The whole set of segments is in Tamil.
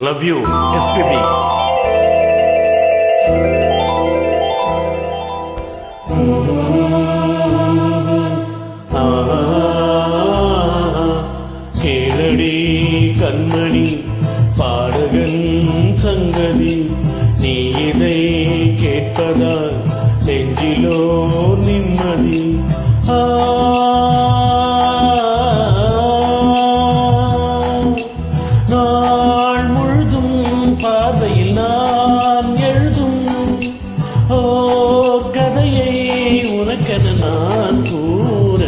லவ் யூ எஸ்பிபி கேளடி கண்மணி பாடகன் சங்கதி நீ இதை கேட்பதால் நெஞ்சிலோ நிம்மதி. ஆ ஓர் கதையை உனக்கென நான் கூற.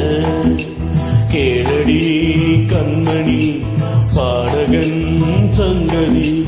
கேளடி கண்மணி பாடகன் சங்கதி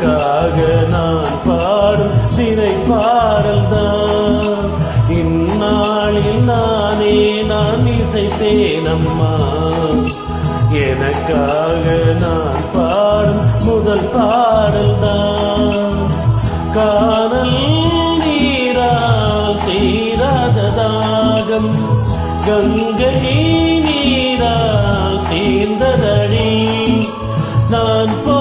உனக்காக நான் பாடும் சிறை பாடல் தான் இந்நாளில் நானே நான் இசைத்தேன் அம்மா எனக்காக நான் பாடும் முதல் பாடல் தான் காதல் நீரா தீராததாகம் கங்கை நீரா தீர்ந்ததடி. நான் போட்ட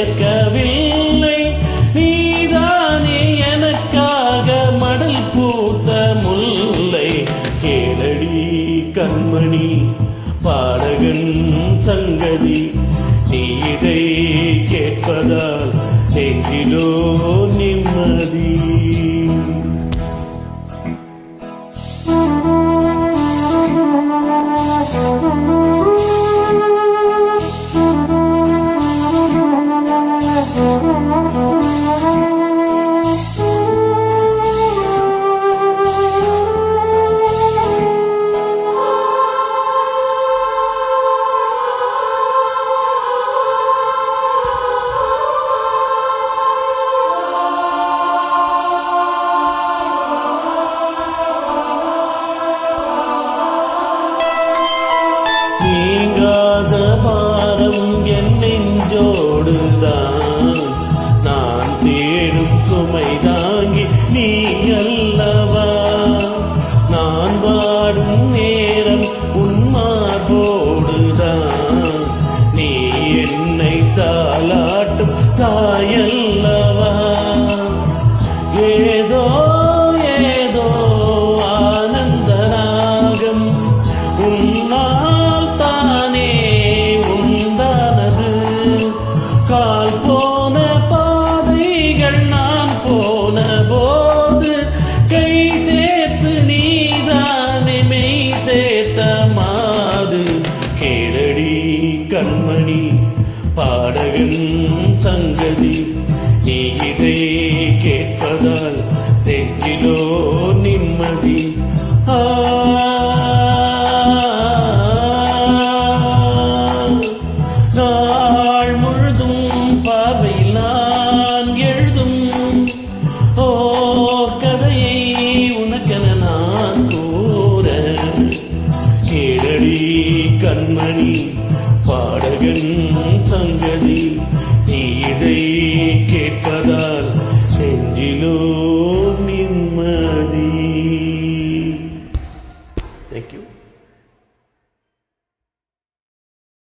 கேட்கவில்லை நீதானே எனக்காக மடல் பூத்த முல்லை. கேளடி கண்மணி பாடகன் சங்கதி நீ இதை கேட்பதால் நெஞ்சிலோ பாடகன் சங்கதி நீ இதை கேட்பதால் நெஞ்சிலோ நிம்மதி. ஆ. நாள் முழுதும் பார்வையில் நான் எழுதும் ஓர் கதையை உனக்கென நான் கூற. கண்மணி பாடகன் சங்கதி நீ இதை கேட்பதால் நெஞ்சிலோ